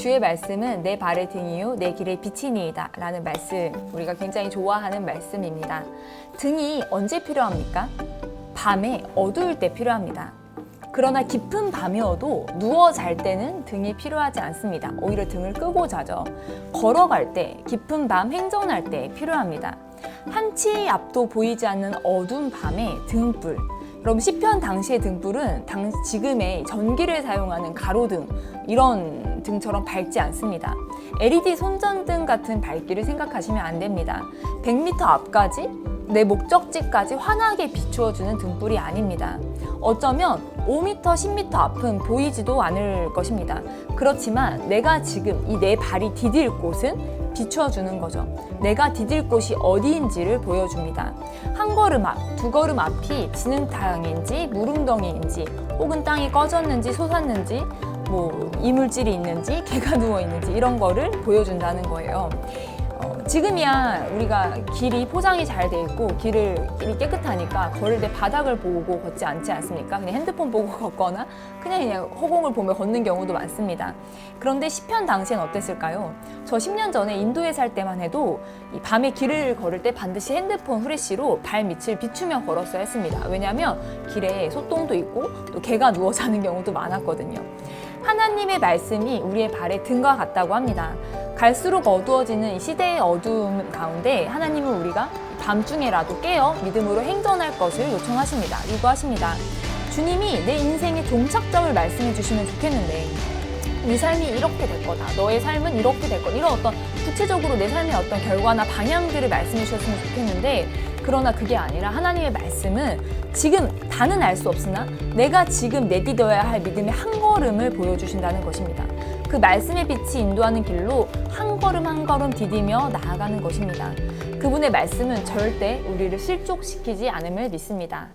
주의 말씀은 내 발의 등이요 내 길의 빛이니이다 라는 말씀 우리가 굉장히 좋아하는 말씀입니다. 등이 언제 필요합니까? 밤에 어두울 때 필요합니다. 그러나 깊은 밤이어도 누워 잘 때는 등이 필요하지 않습니다. 오히려 등을 끄고 자죠. 걸어갈 때, 깊은 밤 행전할 때 필요합니다. 한치 앞도 보이지 않는 어두운 밤에 등불. 그럼 시편 당시의 등불은 당, 지금의 전기를 사용하는 가로등 이런 등처럼 밝지 않습니다. LED 손전등 같은 밝기를 생각하시면 안 됩니다. 100m 앞까지 내 목적지까지 환하게 비추어주는 등불이 아닙니다. 어쩌면 5m, 10m 앞은 보이지도 않을 것입니다. 그렇지만 내가 지금 이 내 발이 디딜 곳은 비추어주는 거죠. 내가 디딜 곳이 어디인지를 보여줍니다. 한 걸음 앞, 두 걸음 앞이 땅인지 무릉덩이인지 혹은 땅이 꺼졌는지 솟았는지 뭐 이물질이 있는지 개가 누워 있는지 이런 거를 보여준다는 거예요. 어, 지금이야 우리가 길이 포장이 잘 돼 있고 길을 길이 깨끗하니까 걸을 때 바닥을 보고 걷지 않지 않습니까? 그냥 핸드폰 보고 걷거나 그냥 그냥 허공을 보며 걷는 경우도 많습니다. 그런데 시편 당시엔 어땠을까요? 저 10년 전에 인도에 살 때만 해도 이 밤에 길을 걸을 때 반드시 핸드폰 후레쉬로 발 밑을 비추며 걸었어야 했습니다. 왜냐하면 길에 소똥도 있고 또 개가 누워 자는 경우도 많았거든요. 하나님의 말씀이 우리의 발에 등과 같다고 합니다. 갈수록 어두워지는 이 시대의 어두움 가운데 하나님은 우리가 밤중에라도 깨어 믿음으로 행전할 것을 요청하십니다. 요구하십니다. 주님이 내 인생의 종착점을 말씀해 주시면 좋겠는데 네 삶이 이렇게 될 거다. 너의 삶은 이렇게 될 거다. 이런 어떤 구체적으로 내 삶의 어떤 결과나 방향들을 말씀해 주셨으면 좋겠는데 그러나 그게 아니라 하나님의 말씀은 지금 다는 알 수 없으나 내가 지금 내디뎌야 할 믿음의 한 걸음을 보여주신다는 것입니다. 그 말씀의 빛이 인도하는 길로 한 걸음 한 걸음 디디며 나아가는 것입니다. 그분의 말씀은 절대 우리를 실족시키지 않음을 믿습니다.